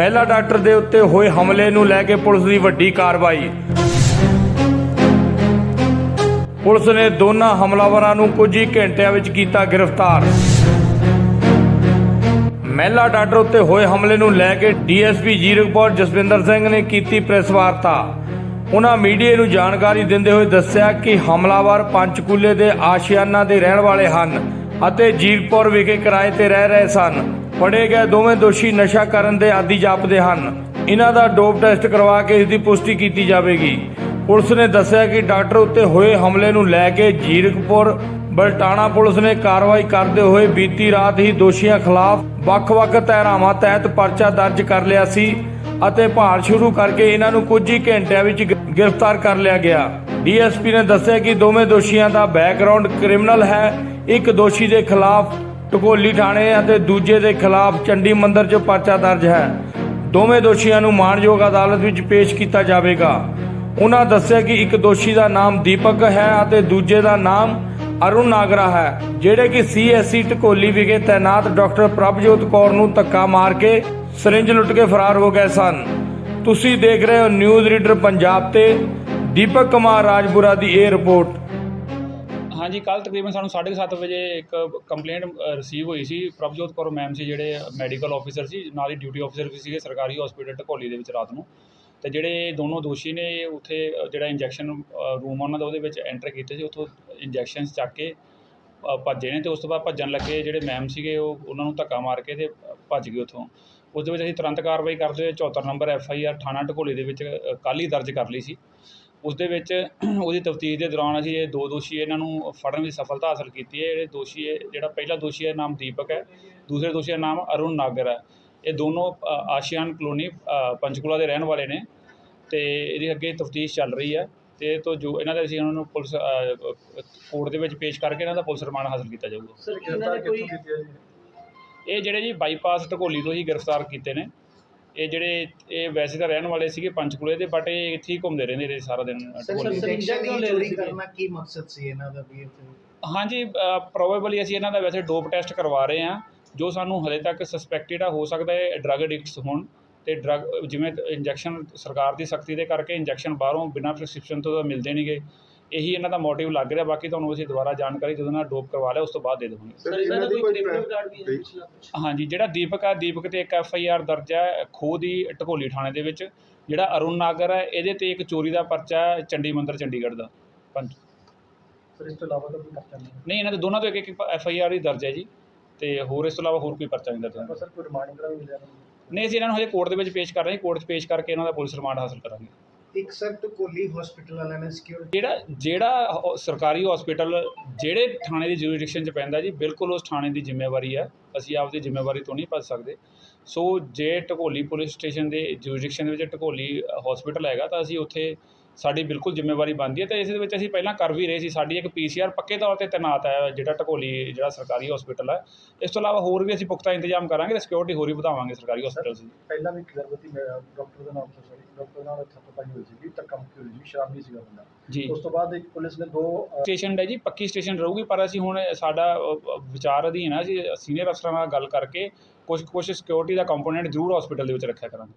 ਮਹਿਲਾ ਡਾਕਟਰ ਦੇ ਉੱਤੇ ਹੋਏ ਹਮਲੇ ਨੂੰ ਲੈ ਕੇ ਪੁਲਿਸ ਦੀ ਵੱਡੀ ਕਾਰਵਾਈ। ਪੁਲਿਸ ਨੇ ਦੋਨਾਂ ਹਮਲਾਵਰਾਂ ਨੂੰ ਕੁਝ ਹੀ ਘੰਟਿਆਂ ਵਿੱਚ ਕੀਤਾ ਗ੍ਰਿਫਤਾਰ। ਮਹਿਲਾ ਡਾਕਟਰ ਉੱਤੇ ਹੋਏ ਹਮਲੇ ਨੂੰ ਲੈ ਕੇ ਡੀਐਸਪੀ ਜੀਰਕਪੁਰ ਜਸਵਿੰਦਰ ਸਿੰਘ ਨੇ ਕੀਤੀ ਪ੍ਰੈਸ ਵਾਰਤਾ। ਉਹਨਾਂ ਮੀਡੀਆ ਨੂੰ ਜਾਣਕਾਰੀ ਦਿੰਦੇ ਹੋਏ ਦੱਸਿਆ ਕਿ ਹਮਲਾਵਰ ਪੰਚਕੂਲੇ ਦੇ ਆਸ਼ਿਆਨਾ ਦੇ ਰਹਿਣ ਵਾਲੇ ਹਨ ਅਤੇ ਜੀਰਕਪੁਰ ਵਿਖੇ ਕਿਰਾਏ ਤੇ ਰਹਿ ਰਹੇ ਸਨ। ਫੜੇ ਗਏ ਦੋਵੇਂ ਦੋਸ਼ੀ ਨਸ਼ਾ ਕਰਨ ਦੇ ਆਦੀ ਜਾਪਦੇ ਹਨ। ਇਹਨਾਂ ਦਾ ਡੋਪ ਟੈਸਟ ਕਰਵਾ ਕੇ ਇਸ ਦੀ ਪੁਸ਼ਟੀ ਕੀਤੀ ਜਾਵੇਗੀ। ਪੁਲਿਸ ਨੇ ਦੱਸਿਆ ਕਿ ਡਾਕਟਰ ਉੱਤੇ ਹੋਏ ਹਮਲੇ ਨੂੰ ਲੈ ਕੇ ਜੀਰਕਪੁਰ, ਬਲਟਾਣਾ ਪੁਲਿਸ ਨੇ ਕਾਰਵਾਈ ਕਰਦੇ ਹੋਏ ਬੀਤੀ ਰਾਤ ਹੀ ਦੋਸ਼ੀਆਂ ਖਿਲਾਫ ਵੱਖ-ਵੱਖ ਧਾਰਾਵਾਂ ਤਹਿਤ ਪਰਚਾ ਦਰਜ ਕਰ ਲਿਆ ਸੀ ਅਤੇ ਭਾਲ ਸ਼ੁਰੂ ਕਰਕੇ ਇਹਨਾਂ ਨੂੰ ਕੁਝ ਹੀ ਘੰਟਿਆਂ ਵਿੱਚ ਗ੍ਰਿਫਤਾਰ ਕਰ ਲਿਆ ਗਿਆ। ਡੀਐਸਪੀ ਨੇ ਦੱਸਿਆ ਕਿ ਦੋਵੇਂ ਦੋਸ਼ੀਆਂ ਦਾ ਬੈਕਗ੍ਰਾਉਂਡ ਕ੍ਰਿਮੀਨਲ ਹੈ। ਇੱਕ ਦੋਸ਼ੀ ਦੇ ਖਿਲਾਫ ਟਕੋਲੀ ਥਾਣੇ ਅਤੇ ਦੂਜੇ ਦੇ ਖਿਲਾਫ ਚੰਡੀ ਮੰਦਰ 'ਚ ਪਰਚਾ ਦਰਜ ਹੈ। ਦੋਵੇਂ ਦੋਸ਼ੀਆਂ ਨੂੰ ਮਾਣਯੋਗ ਅਦਾਲਤ ਵਿੱਚ ਪੇਸ਼ ਕੀਤਾ ਜਾਵੇਗਾ। ਉਹਨਾਂ ਦੱਸਿਆ ਕਿ ਇੱਕ ਦੋਸ਼ੀ ਦਾ ਨਾਮ ਦੀਪਕ ਹੈ ਅਤੇ ਦੂਜੇ ਦਾ ਨਾਮ ਅਰੁਣ ਨਾਗਰਾ ਹੈ, ਜਿਹੜੇ ਕਿ ਸੀਐਸਸੀ ਢਕੋਲੀ ਵਿਖੇ ਤਾਇਨਾਤ ਡਾਕਟਰ ਪ੍ਰਭਜੋਤ ਕੌਰ ਨੂੰ ਧੱਕਾ ਮਾਰ ਕੇ ਸਰਿੰਜ ਲੁੱਟ ਕੇ ਫਰਾਰ ਹੋ ਗਏ ਸਨ। ਤੁਸੀਂ ਦੇਖ ਰਹੇ ਹੋ ਨਿਊਜ਼ ਰੀਡਰ ਪੰਜਾਬ ਤੇ ਦੀਪਕ ਕੁਮਾਰ ਰਾਜਪੁਰਾ ਦੀ ਇਹ ਰਿਪੋਰਟ। ਹਾਂਜੀ ਕੱਲ ਤਕਰੀਬਨ ਸਾਨੂੰ 7:30 ਵਜੇ ਇੱਕ ਕੰਪਲੇਂਟ ਰਿਸੀਵ ਹੋਈ ਸੀ। ਪ੍ਰਭਜੋਤ ਕੌਰ ਮੈਮ ਸੀ, ਜਿਹੜੇ ਮੈਡੀਕਲ ਆਫੀਸਰ ਸੀ, ਨਾਲ ਹੀ ਡਿਊਟੀ ਆਫੀਸਰ ਵੀ ਸੀਗੇ, ਸਰਕਾਰੀ ਹਸਪੀਟਲ ਢਕੋਲੀ ਦੇ ਵਿੱਚ ਰਾਤ ਨੂੰ। ਤੇ ਜਿਹੜੇ ਦੋਨੋਂ ਦੋਸ਼ੀ ਨੇ, ਉੱਥੇ ਜਿਹੜਾ ਇੰਜੈਕਸ਼ਨ ਰੂਮ ਉਹਨਾਂ ਦਾ, ਉਹਦੇ ਵਿੱਚ ਐਂਟਰ ਕੀਤੇ ਸੀ। ਉੱਥੋਂ ਇੰਜੈਕਸ਼ਨਸ ਚੱਕ ਕੇ ਭੱਜੇ ਨੇ ਤੇ ਉਸ ਤੋਂ ਬਾਅਦ ਭੱਜਣ ਲੱਗੇ ਜਿਹੜੇ ਮੈਮ ਸੀਗੇ, ਉਹ, ਉਹਨਾਂ ਨੂੰ ਧੱਕਾ ਮਾਰ ਕੇ ਤੇ ਭੱਜ ਗਏ ਉੱਥੋਂ। ਉਸ ਦੇ ਵਿੱਚ ਅਸੀਂ ਤੁਰੰਤ ਕਾਰਵਾਈ ਕਰਦੇ ਹੋਏ 74 ਨੰਬਰ ਐਫ ਆਈ ਆਰ ਥਾਣਾ ਢਕੋਲੀ ਦੇ ਵਿੱਚ ਕੱਲ੍ਹ ਹੀ ਦਰਜ ਕਰ ਲਈ ਸੀ। ਉਸ ਦੇ ਵਿੱਚ ਉਹਦੀ ਤਫਤੀਸ਼ ਦੇ ਦੌਰਾਨ ਅਸੀਂ ਇਹ ਦੋ ਦੋਸ਼ੀ ਇਹਨਾਂ ਨੂੰ ਫੜਨ ਵਿੱਚ ਸਫਲਤਾ ਹਾਸਲ ਕੀਤੀ ਹੈ। ਜਿਹੜੇ ਦੋਸ਼ੀ ਹੈ ਜਿਹੜਾ ਪਹਿਲਾ ਦੋਸ਼ੀ ਹੈ ਨਾਮ ਦੀਪਕ ਹੈ। ਦੂਸਰੇ ਦੋਸ਼ੀ ਦਾ ਨਾਮ ਅਰੁਣ ਨਾਗਰ ਹੈ। ਇਹ ਦੋਨੋਂ ਆਸ਼ੀਆਨ ਕਲੋਨੀ ਪੰਚਕੂਲਾ ਦੇ ਰਹਿਣ ਵਾਲੇ ਨੇ ਤੇ ਇਹਦੀ ਅੱਗੇ ਤਫਤੀਸ਼ ਚੱਲ ਰਹੀ ਹੈ ਤੇ ਇਹ ਤੋਂ ਜੋ ਇਹਨਾਂ ਦੇ ਅਸੀਂ ਉਹਨਾਂ ਨੂੰ ਪੁਲਿਸ ਕੋਰਟ ਦੇ ਵਿੱਚ ਪੇਸ਼ ਕਰਕੇ ਇਹਨਾਂ ਦਾ ਪੁਲਿਸ ਰਿਮਾਂਡ ਹਾਸਲ ਕੀਤਾ ਜਾਊਗਾ। ਸਰ ਇਹਨਾਂ ਨੇ ਕੋਈ ਇਹ ਜਿਹੜੇ ਜੀ ਬਾਈਪਾਸ ਢਕੋਲੀ ਤੋਂ ਹੀ ਗ੍ਰਿਫਤਾਰ ਕੀਤੇ ਨੇ। ਇਹ ਜਿਹੜੇ ਇਹ ਵੈਸੇ ਤਾਂ ਰਹਿਣ ਵਾਲੇ ਸੀਗੇ ਪੰਚਕੂਲੇ ਦੇ ਬਟ ਇਹ ਇੱਥੇ ਹੀ ਘੁੰਮਦੇ ਰਹਿੰਦੇ ਨੇ ਸਾਰਾ ਦਿਨ ਸਰ, ਢਕੋਲੀ ਸਰ, ਇੰਜੈਕਸ਼ਨ ਕਿਉਂ ਲੈ ਚੋਰੀ ਰਹੇ ਸੀਗੇ? ਕਰਨਾ ਕੀ ਮਕਸਦ ਸੀ ਇਹਨਾਂ ਦਾ ਵੀ ਇੱਥੇ? ਹਾਂਜੀ ਪ੍ਰੋਬੇਬਲੀ ਅਸੀਂ ਇਹਨਾਂ ਦਾ ਵੈਸੇ ਡੋਪ ਟੈਸਟ ਕਰਵਾ ਰਹੇ ਹਾਂ ਜੋ ਸਾਨੂੰ ਹਲੇ ਤੱਕ ਸਸਪੈਕਟਡ ਆ ਹੋ ਸਕਦਾ ਹੈ ਡਰੱਗ ਐਡਿਕਟਸ ਹੋਣ ਤੇ ਡਰੱਗ ਜਿਵੇਂ ਇੰਜੈਕਸ਼ਨ ਸਰਕਾਰ ਦੀ ਸਖਤੀ ਦੇ ਕਰਕੇ ਇੰਜੈਕਸ਼ਨ ਬਾਹਰੋਂ ਬਿਨਾਂ ਪ੍ਰੈਸਕ੍ਰਿਪਸ਼ਨ ਤੋਂ ਤਾਂ ਮਿਲਦੇ ਨਹੀਂਗੇ ਇਹੀ ਇਹਨਾਂ ਦਾ ਮੋਟਿਵ ਲੱਗ ਰਿਹਾ ਬਾਕੀ ਤੁਹਾਨੂੰ ਅਸੀਂ ਦੁਬਾਰਾ ਜਾਣਕਾਰੀ ਜਦੋਂ ਨਾਲ ਡੋਪ ਕਰਵਾ ਲਿਆ ਉਸ ਤੋਂ ਬਾਅਦ ਦੇ ਦੇਵਾਂਗੇ। ਸਰ ਇਹਨਾਂ ਦਾ ਕੋਈ ਕ੍ਰਿਮੀਨਲ ਰਿਕਾਰਡ ਵੀ ਹੈ ਪਿਛਲਾ ਕੁਛ? ਹਾਂਜੀ ਜਿਹੜਾ ਦੀਪਕ ਆ ਦੀਪਕ ਤੇ ਇੱਕ ਐਫ ਆਈ ਆਰ ਦਰਜ ਹੈ ਖੋਹ ਦੀ ਢਕੋਲੀ ਥਾਣੇ ਦੇ ਵਿੱਚ ਜਿਹੜਾ ਅਰੁਣ ਨਾਗਰ ਹੈ ਇਹਦੇ ਤੇ ਇੱਕ ਚੋਰੀ ਦਾ ਪਰਚਾ ਹੈ ਚੰਡੀ ਮੰਦਰ ਚੰਡੀਗੜ੍ਹ ਦਾ। ਪੰਜ ਸਰ ਇਸ ਤੋਂ ਇਲਾਵਾ ਤਾਂ ਕੋਈ ਪਰਚਾ ਨਹੀਂ ਨਹੀਂ ਇਹਨਾਂ ਦੇ ਦੋਨਾਂ ਤੋਂ ਇੱਕ ਇੱਕ ਐਫ ਆਈ ਆਰ ਹੀ ਦਰਜ ਹੈ ਜੀ ਤੇ ਹੋਰ ਇਸ ਤੋਂ ਇਲਾਵਾ ਹੋਰ ਕੋਈ ਪਰਚਾ ਨਹੀਂ ਦਰਜ ਹੈ। ਸਰ ਕੋਈ ਰਿਮਾਂਡਿੰਗ ਕਰਾ ਵੀ ਮਿਲਿਆ? ਨਹੀਂ ਅਸੀਂ ਇਹਨਾਂ ਨੂੰ ਹਜੇ ਕੋਰਟ ਦੇ ਵਿੱਚ ਪੇਸ਼ ਕਰ ਰਹੇ ਹਾਂ ਕੋਰਟ 'ਚ ਪੇਸ਼ ਕਰਕੇ ਇਹਨਾਂ ਦਾ ਪੁਲਿਸ ਰਿਮਾਂਡ ਹਾਸਲ ਕਰਾਂਗੇ। ਇੱਕ ਸਰ ਟਕੋਲੀ ਹਸਪੀਟਲ ਵਾਲਿਆਂ ਨੇ ਸਿਕਿਉਰਿਟੀ ਜਿਹੜਾ ਜਿਹੜਾ ਹੋ- ਸਰਕਾਰੀ ਹਸਪੀਟਲ ਜਿਹੜੇ ਥਾਣੇ ਦੀ ਜੁਰਿਡਿਕਸ਼ਨ 'ਚ ਪੈਂਦਾ ਜੀ, ਬਿਲਕੁਲ ਉਸ ਥਾਣੇ ਦੀ ਜ਼ਿੰਮੇਵਾਰੀ ਆ। ਅਸੀਂ ਆਪਦੀ ਜ਼ਿੰਮੇਵਾਰੀ ਤੋਂ ਨਹੀਂ ਭੱਜ ਸਕਦੇ। ਸੋ ਜੇ ਢਕੋਲੀ ਪੁਲਿਸ ਸਟੇਸ਼ਨ ਦੇ ਜੁਰਿਡਿਕਸ਼ਨ ਦੇ ਵਿੱਚ ਢਕੋਲੀ ਹਸਪੀਟਲ ਹੈਗਾ, ਤਾਂ ਅਸੀਂ ਉੱਥੇ ਸਾਡੀ ਬਿਲਕੁਲ ਜ਼ਿੰਮੇਵਾਰੀ ਬਣਦੀ ਹੈ ਤੇ ਇਸ ਦੇ ਵਿੱਚ ਅਸੀਂ ਪਹਿਲਾਂ ਕਰ ਵੀ ਰਹੇ ਸੀ। ਸਾਡੀ ਇੱਕ ਪੀਸੀਆਰ ਪੱਕੇ ਤੌਰ ਤੇ ਤੈਨਾਤ ਹੈ ਜਿਹੜਾ ਢਕੋਲੀ ਜਿਹੜਾ ਸਰਕਾਰੀ ਹਸਪੀਟਲ ਹੈ। ਇਸ ਤੋਂ ਇਲਾਵਾ ਹੋਰ ਵੀ ਅਸੀਂ ਪੁਖਤਾ ਇੰਤਜ਼ਾਮ ਕਰਾਂਗੇ ਤੇ ਸਿਕਿਉਰਿਟੀ ਹੋਰ ਵੀ ਵਧਾਵਾਂਗੇ ਸਰਕਾਰੀ ਹਸਪੀਟਲ 'ਚ ਪਹਿਲਾਂ ਵੀ ਗਰਭਵਤੀ ਡਾਕਟਰ ਦਾ ਨਾਮ ਸਰ ਡਾਕਟਰ ਨਾਲ ਥੱਪਾਈ ਹੋਈ ਸੀ ਧੱਕਾ ਮੁੱਕੀ ਹੋਈ ਸੀ ਸ਼ਰਾਬੀ ਸੀਗਾ ਬੰਦਾ। ਜੀ। ਉਸ ਤੋਂ ਬਾਅਦ ਇੱਕ ਪੁਲਿਸ ਨੇ ਦੋ ਸਟੇਸ਼ਨ ਹੈ ਜੀ ਪੱਕੀ ਸਟੇਸ਼ਨ ਰਹੂਗੀ ਪਰ ਅਸੀਂ ਹੁਣ ਸਾਡਾ ਵਿਚਾਰ ਅਧੀਨ ਹੈ ਅਸੀਂ ਸੀਨੀਅਰ ਅਫਸਰਾਂ ਨਾਲ ਗੱਲ ਕਰਕੇ ਕੁਝ ਕੁਝ ਸਿਕਿਉਰਿਟੀ ਦਾ ਕੰਪੋਨੈਂਟ ਜ਼ਰੂਰ ਹਸਪੀਟਲ ਦੇ ਵਿੱਚ ਰੱਖਿਆ ਕਰਾਂਗੇ।